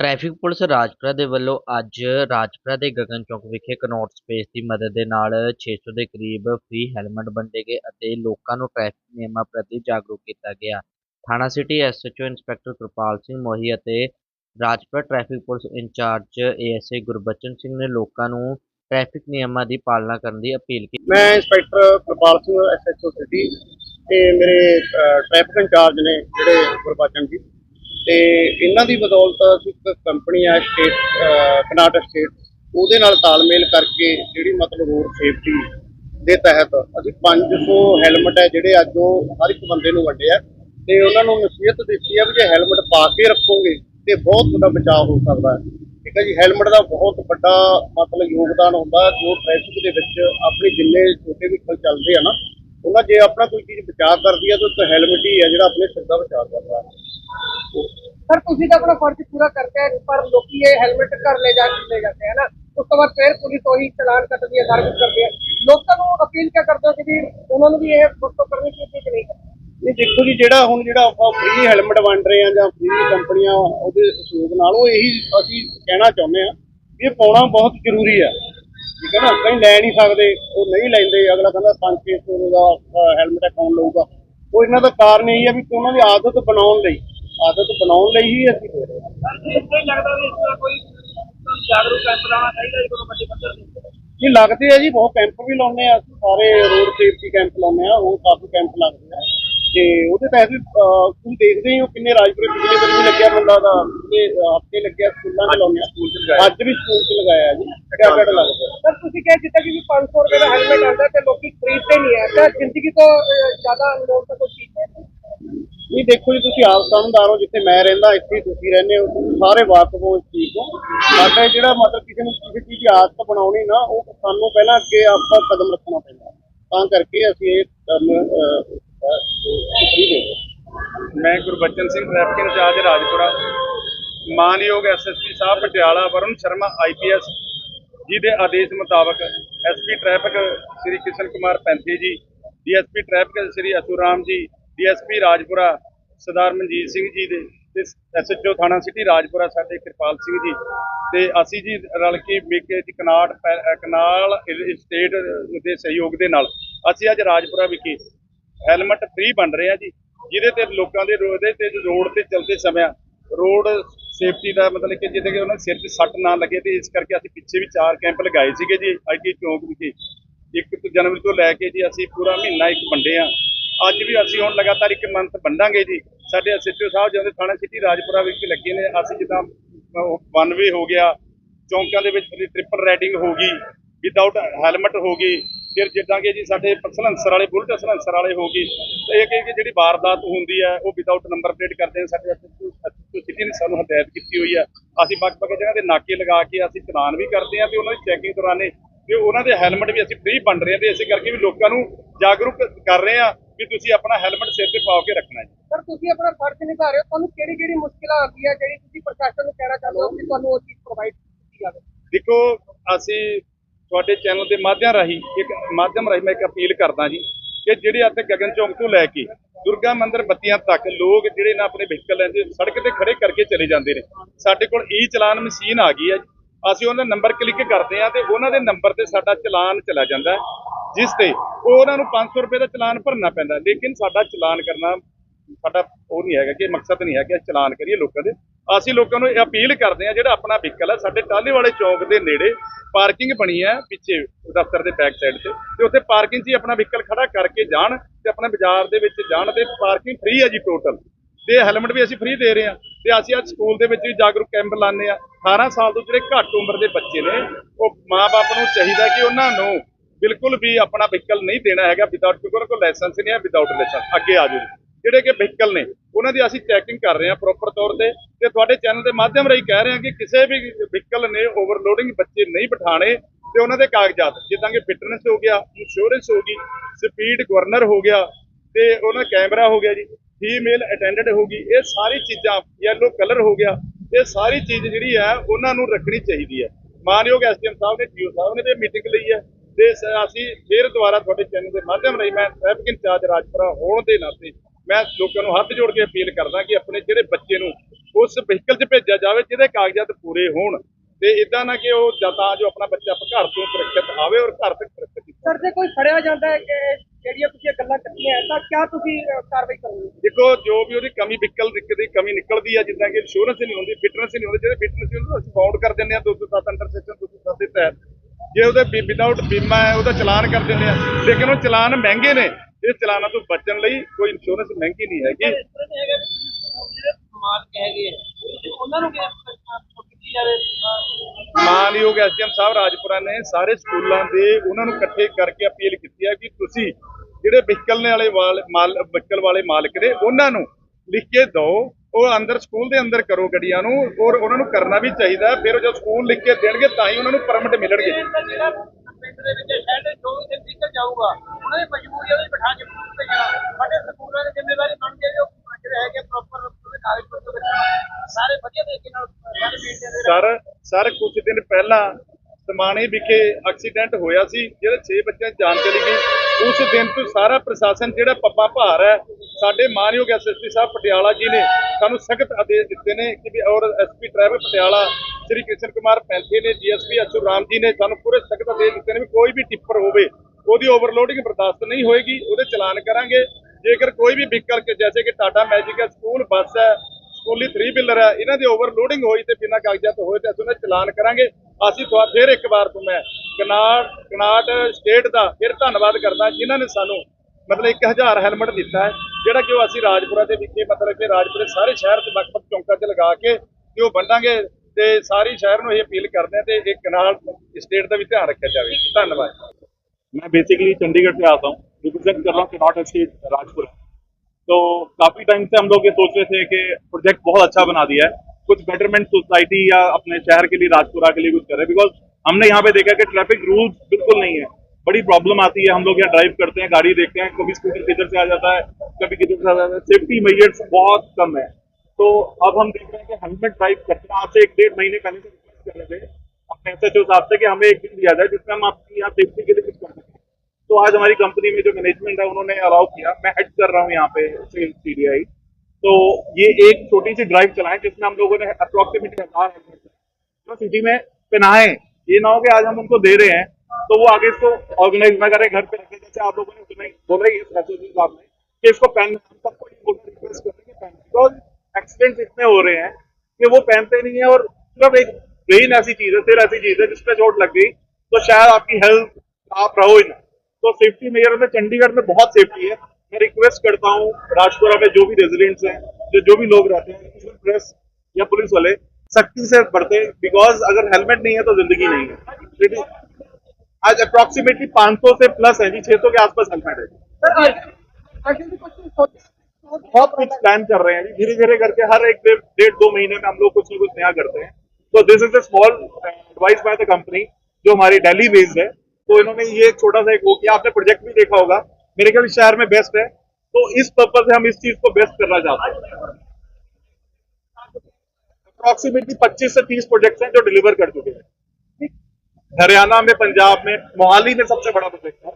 Traffic police Rajpura ਦੇ ਵੱਲੋਂ ਅੱਜ ਰਾਜਪੁਰਾ ਦੇ ਗਗਨ ਚੌਕ ਵਿਖੇ ਕਨੌਟ ਸਪੇਸ ਦੀ ਮਦਦ ਦੇ ਨਾਲ 600 ਦੇ ਕਰੀਬ ਫ੍ਰੀ ਹੈਲਮਟ ਵੰਡੇ ਗਏ ਅਤੇ ਲੋਕਾਂ ਨੂੰ ਟ੍ਰੈਫਿਕ ਨਿਯਮਾਂ ਪ੍ਰਤੀ ਜਾਗਰੂਕ ਕੀਤਾ ਗਿਆ। ਥਾਣਾ city SHO inspector Kirpal Singh Mohi ਅਤੇ Rajpura traffic police incharge ASI Gurbachan Singh ਨੇ ਲੋਕਾਂ ਨੂੰ ਟ੍ਰੈਫਿਕ ਨਿਯਮਾਂ ਦੀ ਪਾਲਣਾ ਕਰਨ ਦੀ ਅਪੀਲ ਕੀਤੀ। ਮੈਂ inspector Kirpal Singh SHO city ਤੇ ਮੇਰੇ ਟ੍ਰੈਫਿਕ ਇੰਚਾਰਜ ਨੇ ਜਿਹੜੇ ਗੁਰਬਚਨ ਜੀ ਤੇ ਇਹਨਾਂ ਦੀ ਬਦੌਲਤ ਅਸੀਂ ਇੱਕ ਕੰਪਨੀ ਆ ਸਟੇਟ ਕਰਨਾਟਕ ਸਟੇਟ ਉਹਦੇ ਨਾਲ ਤਾਲਮੇਲ ਕਰਕੇ ਜਿਹੜੀ ਮਤਲਬ ਰੋਡ ਸੇਫਟੀ ਦੇ ਤਹਿਤ ਅਸੀਂ 500 ਹੈਲਮਟ ਹੈ ਜਿਹੜੇ ਅੱਜ ਉਹ ਹਰ ਇੱਕ ਬੰਦੇ ਨੂੰ ਵੰਡੇ ਆ। ਤੇ ਉਹਨਾਂ ਨੂੰ ਨਸੀਹਤ ਦਿੱਤੀ ਆ ਵੀ ਜੇ ਹੈਲਮਟ ਪਾ ਕੇ ਰੱਖੋਗੇ ਤੇ ਬਹੁਤ ਵੱਡਾ ਬਚਾਅ ਹੋ ਸਕਦਾ ਹੈ। ਠੀਕ ਹੈ ਜੀ ਹੈਲਮਟ ਦਾ ਬਹੁਤ ਵੱਡਾ ਮਤਲਬ ਯੋਗਦਾਨ ਹੁੰਦਾ ਜੋ ਟ੍ਰੈਫਿਕ ਦੇ ਵਿੱਚ ਆਪਣੇ ਜਿੰਨੇ ਛੋਟੇ ਵਹੀਕਲ ਚੱਲਦੇ ਆ ਨਾ, ਉਹਨਾਂ ਜੇ ਆਪਣਾ ਕੋਈ ਚੀਜ਼ ਬਚਾਅ ਕਰਦੀ ਹੈ ਤਾਂ ਇੱਕ ਹੈਲਮਟ ਹੀ ਹੈ ਜਿਹੜਾ ਆਪਣੇ ਸਿਰ ਦਾ ਵਿਚਾਰ ਕਰਦਾ ਹੈ। ਸਰ, ਤੁਸੀਂ ਤਾਂ ਆਪਣਾ ਫਰਜ਼ ਪੂਰਾ ਕਰਤੇ ਹੈ, ਪਰ ਲੋਕੀ ਇਹ ਹੈਲਮਟ ਘਰ ਲੈ ਜਾ ਕੇ ਲੈ ਜਾਂਦੇ ਹੈ ਨਾ। ਉਸ ਤੋਂ ਬਾਅਦ ਫਿਰ ਪੁਲਿਸ ਉਹੀ ਚਲਾਨ ਕੱਟਦੀ ਹੈ, ਸਾਰਾ ਕੁਝ ਕਰਦੀ ਹੈ। ਲੋਕਾਂ ਨੂੰ ਅਪੀਲ ਕਿਆ ਕਰਦੇ ਹੋ ਕਿ ਵੀ ਉਹਨਾਂ ਨੂੰ ਵੀ ਇਹ ਵਰਤੋਂ ਕਰਨੀ ਚਾਹੀਦੀ ਕਿ ਨਹੀਂ? ਨਹੀਂ, ਦੇਖੋ ਜੀ, ਜਿਹੜਾ ਹੁਣ ਜਿਹੜਾ ਆਪਾਂ ਫ੍ਰੀ ਹੈਲਮਟ ਵੰਡ ਰਹੇ ਆ ਜਾਂ ਫ੍ਰੀ ਕੰਪਨੀਆਂ ਉਹਦੇ ਸਹਿਯੋਗ ਨਾਲ, ਉਹ ਇਹੀ ਅਸੀਂ ਕਹਿਣਾ ਚਾਹੁੰਦੇ ਆ ਵੀ ਇਹ ਪਾਉਣਾ ਬਹੁਤ ਜ਼ਰੂਰੀ ਹੈ। ਠੀਕ ਹੈ ਨਾ ਕਈ ਲੈ ਨਹੀਂ ਸਕਦੇ, ਉਹ ਨਹੀਂ ਲੈਂਦੇ, ਅਗਲਾ ਕਹਿੰਦਾ 5-600 ਦਾ ਹੈਲਮਟ ਕੌਣ ਲਊਗਾ? ਉਹ ਇਹਨਾਂ ਦਾ ਕਾਰਨ ਇਹ ਹੈ ਵੀ ਉਹਨਾਂ ਦੀ ਆਦਤ ਬਣਾਉਣ ਲਈ ਆਦਤ ਬਣਾਉਣ ਲਈ ਹੀ ਅਸੀਂ ਦੇ ਰਹੇ ਹਾਂ। ਨਹੀਂ ਲੱਗਦਾ ਵੀ ਇਸ ਤਰ੍ਹਾਂ ਕੋਈ ਜਾਗਰੂਕ ਕੈਂਪ ਲਾਉਣਾ ਚਾਹੀਦਾ ਜਦੋਂ ਵੱਡੇ ਪੱਧਰ ਤੇ ਜੀ ਲੱਗਦੇ ਆ ਜੀ ਬਹੁਤ ਕੈਂਪ ਵੀ ਲਾਉਂਦੇ ਆ ਅਸੀਂ ਸਾਰੇ ਰੋਡ ਸੇਫਟੀ ਕੈਂਪ ਲਾਉਂਦੇ ਆ ਉਹ ਕਾਫੀ ਕੈਂਪ ਲੱਗਦੇ ਆ। ਤੇ ਉਹਦੇ ਅਹ, ਤੁਸੀਂ ਦੇਖਦੇ ਹੀ ਕਿੰਨੇ ਰਾਜਪੁਰੇ ਪਿਛਲੇ ਵਾਰੀ ਵੀ ਲੱਗਿਆ ਮੁੰਡਾ ਦਾ ਤੇ ਹਫ਼ਤੇ ਲੱਗਿਆ ਸਕੂਲਾਂ 'ਚ ਲਾਉਂਦੇ ਆ। ਸਕੂਲ 'ਚ ਲਗਾਇਆ। ਅੱਜ ਵੀ ਸਕੂਲ 'ਚ ਲਗਾਇਆ ਜੀ ਕਿਹੜਾ ਲੱਗਦਾ। ਸਰ ਤੁਸੀਂ ਕਹਿ ਦਿੱਤਾ ਕਿ ਵੀ 500 ਰੁਪਏ ਦਾ ਹੈਲਮਟ ਆਉਂਦਾ ਤੇ ਲੋਕੀ ਖਰੀਦਦੇ ਨਹੀਂ ਹੈ ਤਾਂ ਜ਼ਿੰਦਗੀ ਤੋਂ ਜ਼ਿਆਦਾ ਲੋਕ ਤਾਂ ਕੋਈ ਚੀਜ਼ ਦੇਖੋ ਜੀ, ਤੁਸੀਂ ਆਪ ਸਮਝਦਾਰ ਹੋ, ਜਿੱਥੇ ਮੈਂ ਰਹਿੰਦਾ, ਇੱਥੇ ਹੀ ਤੁਸੀਂ ਰਹਿੰਦੇ ਹੋ, ਤੁਸੀਂ ਸਾਰੇ ਵਾਕਫ ਹੋ ਇਸ ਚੀਜ਼ ਤੋਂ। ਸਾਡਾ ਜਿਹੜਾ ਮਤਲਬ ਕਿਸੇ ਨੂੰ ਕਿਸੇ ਚੀਜ਼ ਦੀ ਆਦਤ ਬਣਾਉਣੀ ਨਾ, ਉਹ ਸਾਨੂੰ ਪਹਿਲਾਂ ਅੱਗੇ ਆਪਾਂ ਕਦਮ ਰੱਖਣਾ ਪੈਂਦਾ। ਤਾਂ ਕਰਕੇ ਅਸੀਂ ਇਹ ਕੰਮ ਦੇ ਮੈਂ ਗੁਰਬਚਨ ਸਿੰਘ ਟ੍ਰੈਫਿਕ ਇੰਚਾਰਜ ਰਾਜਪੁਰਾ। ਮਾਨਯੋਗ ਐਸਐਸਪੀ ਸਾਹਿਬ ਪਟਿਆਲਾ, ਵਰੁਣ ਸ਼ਰਮਾ ਆਈਪੀਐਸ ਜੀ ਦੇ ਆਦੇਸ਼ ਮੁਤਾਬਕ SP traffic Shri Kishan Kumar Painthi ji DSP traffic Shri Asuram ji DSP Rajpura Sardar Manjit Singh ji ਦੇ ਤੇ ਐਸਐਚਓ ਥਾਣਾ ਸਿਟੀ ਰਾਜਪੁਰਾ ਸਾਡੇ ਕਿਰਪਾਲ ਸਿੰਘ ਜੀ ਤੇ ਅਸੀਂ ਜੀ ਰਲ ਕੇ ਮੇਕੇ ਦੀ ਕਨਾਟ ਪੈ- ਕਨਾਲ ਸਟੇਟ ਦੇ ਸਹਿਯੋਗ ਦੇ ਨਾਲ ਅਸੀਂ ਅੱਜ ਰਾਜਪੁਰਾ ਵਿਖੇ ਹੈਲਮਟ ਫ੍ਰੀ ਬਣ ਰਹੇ ਆ ਜੀ, ਜਿਹਦੇ ਤੇ ਲੋਕਾਂ ਦੇ ਰੋਡ ਦੇ ਤੇ ਰੋਡ ਤੇ ਚੱਲਦੇ ਸਮੇਂ ਰੋਡ ਸੇਫਟੀ ਦਾ ਮਤਲਬ ਕਿ ਜਿਹਦੇ ਕਿ ਉਹਨਾਂ ਦੇ ਸਿਰ ਤੇ ਸੱਟ ਨਾ ਲੱਗੇ ਤੇ ਇਸ ਕਰਕੇ ਅਸੀਂ ਪਿੱਛੇ ਵੀ ਚਾਰ ਕੈਂਪ ਲਗਾਏ ਸੀਗੇ ਜੀ ਆਈਟੀ ਚੌਂਕ ਵਿਖੇ। ਇੱਕ ਜਨਵਰੀ ਤੋਂ ਲੈ ਕੇ ਜੀ ਅਸੀਂ ਪੂਰਾ ਮਹੀਨਾ ਇੱਕ ਵੰਡੇ ਆ ਅੱਜ ਵੀ ਅਸੀਂ ਹੁਣ ਲਗਾਤਾਰ ਇੱਕ ਮੰਥ ਵੰਡਾਂਗੇ ਜੀ। ਸਾਡੇ ਐਸਐਚਓ ਸਾਹਿਬ ਜਾਂਦੇ ਥਾਣਾ ਸਿਟੀ ਰਾਜਪੁਰਾ ਵਿੱਚ ਲੱਗੇ ਨੇ। ਅਸੀਂ ਜਿੱਦਾਂ ਵਨ ਵੇ ਹੋ ਗਿਆ, ਚੌਂਕਾਂ ਦੇ ਵਿੱਚ ਟ੍ਰਿਪਲ ਰਾਈਡਿੰਗ ਹੋ ਗਈ ਵਿਦਆਊਟ ਹੈਲਮਟ ਹੋ ਗਈ, ਫਿਰ ਜਿੱਦਾਂ ਕਿ ਜੀ ਸਾਡੇ ਸਲੈਂਸਰ ਵਾਲੇ, ਬੁਲਟ ਸਲੈਂਸਰ ਵਾਲੇ ਹੋ ਗਈ ਤੇ ਇਹ ਕਿ ਕਿ ਜਿਹੜੀ ਵਾਰਦਾਤ ਹੁੰਦੀ ਹੈ, ਉਹ ਵਿਦਆਊਟ ਨੰਬਰ ਪਲੇਟ ਕਰਦੇ ਆ ਸਾਡੇ ਐਸਐਚਓ ਸਿਟੀ ਨੇ ਸਾਨੂੰ ਹਦਾਇਤ ਕੀਤੀ ਹੋਈ ਹੈ। ਅਸੀਂ ਵੱਖ-ਵੱਖ ਜਗ੍ਹਾ ਤੇ ਨਾਕੇ ਲਗਾ ਕੇ ਅਸੀਂ ਚਲਾਨ ਵੀ ਕਰਦੇ ਹਾਂ ਤੇ ਉਹਨਾਂ ਦੀ ਚੈਕਿੰਗ ਦੌਰਾਨੇ ਤੇ ਉਹਨਾਂ ਦੇ ਹੈਲਮਟ ਵੀ ਅਸੀਂ ਫ੍ਰੀ ਵੰਡ ਰਹੇ ਹਾਂ ਤੇ ਇਸੇ ਕਰਕੇ ਵੀ ਲੋਕਾਂ ਨੂੰ ਜਾਗਰੂਕ ਕਰ ਰਹੇ ਹਾਂ। ਵੀ ਤੁਸੀਂ ਆਪਣਾ ਹੈਲਮਟ ਸਿਰ ਤੇ ਪਾ ਕੇ ਰੱਖਣਾ ਹੈ ਸਰ ਤੁਸੀਂ ਆਪਣਾ ਫਰਜ਼ ਨਿਭਾ ਰਹੇ ਹੋ। ਤੁਹਾਨੂੰ ਕਿਹੜੀ ਕਿਹੜੀ ਮੁਸ਼ਕਿਲਾਂ ਆਉਂਦੀ ਹੈ ਜਿਹੜੀ ਤੁਸੀਂ ਪ੍ਰਸ਼ਾਸਨ ਨੂੰ ਕਹਿਣਾ ਚਾਹੁੰਦੇ ਹੋ ਕਿ ਤੁਹਾਨੂੰ ਉਹ ਚੀਜ਼ ਪ੍ਰੋਵਾਈਡ ਕੀਤੀ ਜਾਵੇ? ਦੇਖੋ ਅਸੀਂ ਤੁਹਾਡੇ ਚੈਨਲ ਦੇ ਮਾਧਿਅਮ ਰਾਹੀਂ ਇੱਕ ਮਾਧਿਅਮ ਰਾਹੀਂ ਮੈਂ ਇੱਕ ਅਪੀਲ ਕਰਦਾ ਜੀ ਕਿ ਜਿਹੜੇ ਇੱਥੇ ਗਗਨ ਚੌਂਕ ਤੋਂ ਲੈ ਕੇ ਦੁਰਗਾ ਮੰਦਿਰ ਬੱਤੀਆਂ ਤੱਕ ਲੋਕ ਜਿਹੜੇ ਨਾ ਆਪਣੇ ਵਹੀਕਲ ਲੈਂਦੇ ਸੜਕ ਤੇ ਖੜੇ ਕਰਕੇ ਚਲੇ ਜਾਂਦੇ ਨੇ। ਸਾਡੇ ਕੋਲ ਈ ਚਲਾਨ ਮਸ਼ੀਨ ਆ ਗਈ ਹੈ। ਜੀ। ਅਸੀਂ ਉਹਨਾਂ ਦਾ ਨੰਬਰ ਕਲਿੱਕ ਕਰਦੇ ਆ ਤੇ ਉਹਨਾਂ ਦੇ ਨੰਬਰ ਤੇ ਸਾਡਾ ਚਲਾਨ ਚਲਾ ਜਾਂਦਾ ਜਿਸ ਤੇ ਉਹ ਉਹਨਾਂ ਨੂੰ 500 ਰੁਪਏ ਦਾ ਚਲਾਨ ਭਰਨਾ ਪੈਂਦਾ। ਲੇਕਿਨ ਸਾਡਾ ਚਲਾਨ ਕਰਨਾ, ਸਾਡਾ ਉਹ ਨਹੀਂ ਹੈਗਾ ਕਿ ਮਕਸਦ ਨਹੀਂ ਹੈ ਕਿ ਚਲਾਨ ਕਰੀਏ ਲੋਕਾਂ ਦੇ। ਅਸੀਂ ਲੋਕਾਂ ਨੂੰ ਇਹ ਅਪੀਲ ਕਰਦੇ ਆ ਜਿਹੜਾ ਆਪਣਾ ਵਹੀਕਲ ਹੈ ਸਾਡੇ ਟਾਲੇ ਵਾਲੇ ਚੌਂਕ ਦੇ ਨੇੜੇ ਪਾਰਕਿੰਗ ਬਣੀ ਹੈ, ਪਿੱਛੇ ਦਫ਼ਤਰ ਦੇ ਬੈਕ ਸਾਈਡ ਤੇ। ਤੇ ਉੱਥੇ ਪਾਰਕਿੰਗ 'ਚ ਹੀ ਆਪਣਾ ਵਹੀਕਲ ਖੜਾ ਕਰਕੇ ਜਾਣ ਤੇ ਆਪਣੇ ਬਾਜ਼ਾਰ ਦੇ ਵਿੱਚ ਜਾਣ ਤੇ ਪਾਰਕਿੰਗ ਫ੍ਰੀ ਹੈ ਜੀ ਟੋਟਲ ਤੇ ਹੈਲਮਟ ਵੀ ਅਸੀਂ ਫ੍ਰੀ ਦੇ ਰਹੇ ਹਾਂ। ਤੇ ਅਸੀਂ ਅੱਜ ਸਕੂਲ ਦੇ ਵਿੱਚ ਵੀ ਜਾਗਰੂਕ ਕੈਂਪ ਲਾਉਂਦੇ ਆ 18 ਸਾਲ ਤੋਂ ਜਿਹੜੇ ਘੱਟ ਉਮਰ ਦੇ ਬੱਚੇ ਨੇ, ਉਹ ਮਾਪੇ ਨੂੰ ਚਾਹੀਦਾ ਕਿ ਉਹਨਾਂ ਨੂੰ ਬਿਲਕੁਲ ਵੀ ਆਪਣਾ ਵਹੀਕਲ ਨਹੀਂ ਦੇਣਾ ਹੈਗਾ ਵਿਦਆਊਟ ਕਿਉਂਕਿ ਉਹਨਾਂ ਕੋਲ ਲਾਇਸੈਂਸ ਨਹੀਂ ਹੈ ਵਿਦਆਊਟ ਲਾਇਸੈਂਸ ਅੱਗੇ ਆ ਜਾਓ ਜਿਹੜੇ ਕਿ ਵਹੀਕਲ ਨੇ, ਉਹਨਾਂ ਦੀ ਅਸੀਂ ਚੈਕਿੰਗ ਕਰ ਰਹੇ ਹਾਂ ਪ੍ਰੋਪਰ ਤੌਰ ਤੇ ਤੇ ਤੁਹਾਡੇ ਚੈਨਲ ਦੇ ਮਾਧਿਅਮ ਰਾਹੀਂ ਕਹਿ ਰਹੇ ਹਾਂ ਕਿ ਕਿਸੇ ਵੀ ਵਹੀਕਲ ਨੇ ਓਵਰਲੋਡਿੰਗ ਬੱਚੇ ਨਹੀਂ ਬਿਠਾਣੇ ਤੇ ਉਹਨਾਂ ਦੇ ਕਾਗਜ਼ਾਤ, ਜਿੱਦਾਂ ਕਿ ਫਿਟਨੈਸ ਹੋ ਗਿਆ ਇੰਸ਼ੋਰੈਂਸ ਹੋ ਗਈ ਸਪੀਡ ਗਵਰਨਰ ਹੋ ਗਿਆ ਤੇ ਉਹਨਾਂ ਕੈਮਰਾ ਹੋ ਗਿਆ ਜੀ ਫੀਮੇਲ ਅਟੈਂਡੈਂਟ ਹੋ ਗਈ, ਇਹ ਸਾਰੀ ਚੀਜ਼ਾਂ ਯੈਲੋ ਕਲਰ ਹੋ ਗਿਆ, ਇਹ ਸਾਰੀ ਚੀਜ਼ ਜਿਹੜੀ ਹੈ ਉਹਨਾਂ ਨੂੰ ਰੱਖਣੀ ਚਾਹੀਦੀ ਹੈ। ਮਾਨਯੋਗ ਐਸਡੀਐਮ ਸਾਹਿਬ ਨੇ ਜੀਓ ਸਾਹਿਬ ਨੇ ਤੇ ਮੀਟਿੰਗ ਲਈ ਹੈ। ਤੇ ਅਸੀਂ ਫਿਰ ਦੁਬਾਰਾ ਤੁਹਾਡੇ ਚੈਨਲ ਦੇ ਮਾਧਿਅਮ ਰਾਹੀਂ ਮੈਂ ਟ੍ਰੈਫਿਕ ਇੰਚਾਰਜ ਰਾਜਪੁਰਾ ਹੋਣ ਦੇ ਨਾਤੇ ਮੈਂ ਲੋਕਾਂ ਨੂੰ ਹੱਥ ਜੋੜ ਕੇ ਅਪੀਲ ਕਰਦਾ ਕਿ ਆਪਣੇ ਜਿਹੜੇ ਬੱਚੇ ਨੂੰ ਉਸ ਵਹੀਕਲ 'ਚ ਭੇਜਿਆ ਜਾਵੇ ਜਿਹਦੇ ਕਾਗਜ਼ਾਤ ਪੂਰੇ ਹੋਣ ਤੇ ਇਦਾਂ ਨਾ ਕਿ ਉਹ ਜਾਂ ਤਾਂ ਜੋ ਆਪਣਾ ਬੱਚਾ ਘਰ ਤੋਂ ਸੁਰੱਖਿਅਤ ਆਵੇ ਔਰ ਘਰ ਤੱਕ ਸੁਰੱਖਿਅਤ ਹੀ ਸਰ ਜੇ ਕੋਈ ਫੜਿਆ ਜਾਂਦਾ ਹੈ ਕਿ ਜਿਹੜੀਆਂ ਤੁਸੀਂ ਇਹ ਗੱਲਾਂ ਕੀਤੀਆਂ ਹੈ, ਤਾਂ ਕਿਆ ਤੁਸੀਂ ਕਾਰਵਾਈ ਕਰੋਗੇ? ਦੇਖੋ ਜੋ ਵੀ ਉਹਦੀ ਕਮੀ ਵਿਕਲ ਦੀ ਕਮੀ ਨਿਕਲਦੀ ਆ ਜਿੱਦਾਂ ਕਿ ਇੰਸ਼ੋਰੈਂਸ ਨਹੀਂ ਹੁੰਦੀ ਫਿਟਨੈਸ ਨਹੀਂ ਹੁੰਦੀ ਜਿਹੜੇ ਫਿਟਨੈਸ ਨਹੀਂ ਹੁੰਦੀ ਅਸੀਂ ਬਾਉਂਡ ਕਰ ਦਿੰਦੇ ਆ 207 ਅੰਡਰ ਸੈਕਸ਼ਨ 207 ਦੇ ਤਹਿਤ। ਜੇ ਉਹਦੇ ਵਿਦਆਊਟ ਬੀਮਾ ਹੈ ਉਹਦਾ ਚਲਾਨ ਕਰ ਦਿੰਦੇ ਆ। ਲੇਕਿਨ ਉਹ ਚਲਾਨ ਮਹਿੰਗੇ ਨੇ। ਇਸ ਚਲਾਨਾਂ ਤੋਂ ਬਚਣ ਲਈ ਕੋਈ ਇੰਸ਼ੋਰੈਂਸ ਮਹਿੰਗੀ ਨਹੀਂ ਹੈਗੀ। ਮਾਨਯੋਗ ਐਸਡੀਐਮ ਸਾਹਿਬ ਰਾਜਪੁਰਾ ਨੇ ਸਾਰੇ ਸਕੂਲਾਂ ਦੇ ਉਹਨਾਂ ਨੂੰ ਇਕੱਠੇ ਕਰਕੇ ਅਪੀਲ ਕੀਤੀ ਹੈ ਕਿ ਤੁਸੀਂ ਜਿਹੜੇ ਵਹੀਕਲ ਵਾਲੇ ਵਾਲ- ਮਾਲ ਵਹੀਕਲ ਵਾਲੇ ਮਾਲਕ ਨੇ ਉਹਨਾਂ ਨੂੰ ਲਿਖ ਕੇ ਦਿਓ। ਉਹ ਅੰਦਰ ਸਕੂਲ ਦੇ ਅੰਦਰ ਕਰੋ ਗੱਡੀਆਂ ਨੂੰ ਔਰ ਉਹਨਾਂ ਨੂੰ ਕਰਨਾ ਵੀ ਚਾਹੀਦਾ। ਫਿਰ ਉਹ ਜਦੋਂ ਸਕੂਲ ਲਿਖ ਕੇ ਦੇਣਗੇ ਤਾਂ ਹੀ ਉਹਨਾਂ ਨੂੰ ਪਰਮਿਟ ਮਿਲਣਗੇ। ਜਿਹੜਾ ਪਿੰਡ ਦੇ ਵਿੱਚ ਸ਼ਹਿਰ ਦੇ ਜੋ ਵੀ ਨਿਕਲ ਜਾਊਗਾ ਉਹਨਾਂ ਦੀ ਮਜਬੂਰੀ ਉਹਦੇ ਬਿਠਾ ਕੇ ਸਕੂਲ ਤੇ ਜਾਣਾ ਸਾਡੇ ਸਕੂਲਾਂ ਦੀ ਜ਼ਿੰਮੇਵਾਰੀ ਬਣਦੀ ਹੈ ਜੋ ਜਿਹੜੇ ਹੈਗੇ ਪ੍ਰੋਪਰ ਕਾਗਜ਼ ਪੱਤਰ ਸਾਰੇ ਵਧੀਆ ਤਰੀਕੇ ਨਾਲ ਸਾਰੇ ਮੇਨਟੇਨ ਸਰ ਸਰ ਕੁਝ ਦਿਨ ਪਹਿਲਾਂ ਸਮਾਣੇ ਵਿਖੇ ਐਕਸੀਡੈਂਟ ਹੋਇਆ ਸੀ ਜਿਹਦੇ 6 ਬੱਚਿਆਂ ਦੀ ਜਾਨ ਚਲੀ ਗਈ। ਉਸ ਦਿਨ ਤੋਂ ਸਾਰਾ ਪ੍ਰਸ਼ਾਸਨ ਜਿਹੜਾ ਪੱਪਾ ਭਾਰ ਹੈ, ਸਾਡੇ ਮਾਨਯੋਗ ਐਸਐਸਪੀ ਸਾਹਿਬ ਪਟਿਆਲਾ ਜੀ ਨੇ ਸਾਨੂੰ ਸਖਤ ਆਦੇਸ਼ ਦਿੱਤੇ ਨੇ ਕਿ ਵੀ ਔਰ ਐਸਪੀ ਟ੍ਰੈਫਿਕ ਪਟਿਆਲਾ ਸ੍ਰੀ ਕ੍ਰਿਸ਼ਨ ਕੁਮਾਰ ਪੈਂਥੇ ਨੇ, ਡੀਐਸਪੀ ਅਸ਼ੂ ਰਾਮ ਜੀ ਨੇ ਸਾਨੂੰ ਪੂਰੇ ਸਖਤ ਆਦੇਸ਼ ਦਿੱਤੇ ਨੇ ਵੀ ਕੋਈ ਵੀ ਟਿੱਪਰ ਹੋਵੇ, ਉਹਦੀ ਓਵਰਲੋਡਿੰਗ ਬਰਦਾਸ਼ਤ ਨਹੀਂ ਹੋਏਗੀ, ਉਹਦੇ ਚਲਾਨ ਕਰਾਂਗੇ। ਜੇਕਰ ਕੋਈ ਵੀ ਵਹੀਕਲ ਕੇ ਜੈਸੇ ਕਿ ਟਾਟਾ ਮੈਜਿਕ ਹੈ, ਸਕੂਲ ਬੱਸ ਹੈ, ਸਕੂਲੀ 3 ਵੀਲਰ ਹੈ, ਇਹਨਾਂ ਦੀ ਓਵਰਲੋਡਿੰਗ ਹੋਈ ਤੇ ਬਿਨਾਂ ਕਾਗਜ਼ਾਤ ਤੋਂ ਹੋਏ ਤੇ ਅਸੀਂ ਉਹਨਾਂ ਚਲਾਨ ਕਰਾਂਗੇ। ਅਸੀਂ ਦੁਆ ਫਿਰ ਇੱਕ ਵਾਰ ਤੋਂ ਮੈਂ ਕਨਾਟ ਕਨਾਟ ਸਟੇਟ ਦਾ ਫਿਰ ਧੰਨਵਾਦ ਕਰਦਾ ਜਿਨ੍ਹਾਂ ਨੇ ਸਾਨੂੰ ਮਤਲਬ 1000 ਹੈਲਮਟ ਦਿੱਤਾ ਹੈ ਜਿਹੜਾ ਕਿ ਉਹ ਅਸੀਂ ਰਾਜਪੁਰਾ ਦੇ ਵਿਖੇ ਮਤਲਬ ਕਿ ਰਾਜਪੁਰੇ ਸਾਰੇ ਸ਼ਹਿਰ ਦੇ ਵੱਖ-ਵੱਖ ਚੌਂਕਾਂ 'ਚ ਲਗਾ ਕੇ ਤੇ ਉਹ ਵੰਡਾਂਗੇ ਤੇ ਸਾਰੀ ਸ਼ਹਿਰ ਨੂੰ ਇਹ ਅਪੀਲ ਕਰਦੇ ਹਾਂ ਤੇ ਇਹ ਕਨਾਲ ਸਟੇਟ ਦਾ ਵੀ ਧਿਆਨ ਰੱਖਿਆ ਜਾਵੇ ਧੰਨਵਾਦ मैं बेसिकली चंडीगढ़ से आता हूँ रिप्रेजेंट कर रहा हूँ कनॉट स्टेट राजपुरा तो काफी टाइम से हम लोग ये सोच रहे थे कि प्रोजेक्ट बहुत अच्छा बना दिया है कुछ बेटरमेंट सोसाइटी या अपने शहर के लिए राजपुरा के लिए कुछ करें बिकॉज हमने यहाँ पे देखा कि ट्रैफ़िक रूल्स बिल्कुल नहीं है। बड़ी प्रॉब्लम आती है, हम लोग यहाँ ड्राइव करते हैं, गाड़ी देखते हैं, कभी स्कूटर किधर से आ जाता है, कभी किधर से आ जाता है। सेफ्टी मेजर्स बहुत कम है। तो अब हम देख रहे हैं कि हेलमेट ड्राइव करते हैं। आज से एक डेढ़ महीने पहले से रिक्वेस्ट कर रहे थे। अपने एस साहब से कि हमें एक दिन दिया जाए जिसमें हम आपकी यहाँ सेफ्टी के लिए कुछ कर सकें। तो आज हमारी कंपनी में जो मैनेजमेंट है, उन्होंने अलाउ किया। मैं हेड कर रहा हूँ यहाँ पे सीडीआई तो ये एक छोटी सी ड्राइव चलाएँ, जिसमें हम लोगों ने अप्रोक्सीमेटली हज़ार हेलमेट सिटी में पहनाए ये ना हो कि आज हम उनको दे रहे हैं तो वो आगे इसको ऑर्गेनाइज ना करें, घर पे रखें। जैसे आप लोगों ने बोला कि इसको पहन सबको रिक्वेस्ट कर रहे हैं बिकॉज़ एक्सीडेंट्स इतने हो रहे हैं कि वो पहनते नहीं है और सिर्फ़ एक ब्रेन ऐसी चीज़ है, सिर ऐसी चीज़ है, जिस पे चोट लग गई तो शायद आपकी हेल्थ आप रहो ही ना। तो सेफ्टी मेजर में चंडीगढ़ में बहुत सेफ्टी है। मैं रिक्वेस्ट करता हूँ, राजपुरा में जो भी रेजिडेंट्स हैं, जो जो भी लोग रहते हैं प्रेस या पुलिस वाले सख्ती से बढ़ते बिकॉज़ अगर हेलमेट नहीं है तो ज़िंदगी नहीं है। आज अप्रोक्सीमेटली 500 से प्लस है जी 600 के आसपास हेलमेट है। बहुत कुछ प्लान कर रहे हैं जी। धीरे धीरे करके हर एक डेढ़ दो महीने में हम लोग कुछ ना कुछ नया करते हैं। तो this is a small advice by the company जो हमारी डेली बेस्ड है। तो इन्होंने ये छोटा सा एक वो किया। आपने प्रोजेक्ट भी देखा होगा। मेरे ख्याल शहर में बेस्ट है। तो इस पर्पज से हम इस चीज़ को बेस्ट करना चाहते हैं। अप्रोक्सीमेटली 25 से 30 प्रोजेक्ट्स हैं जो डिलीवर कर चुके हैं हरियाणा में पंजाब में मोहाली में सबसे बड़ा प्रोजेक्ट है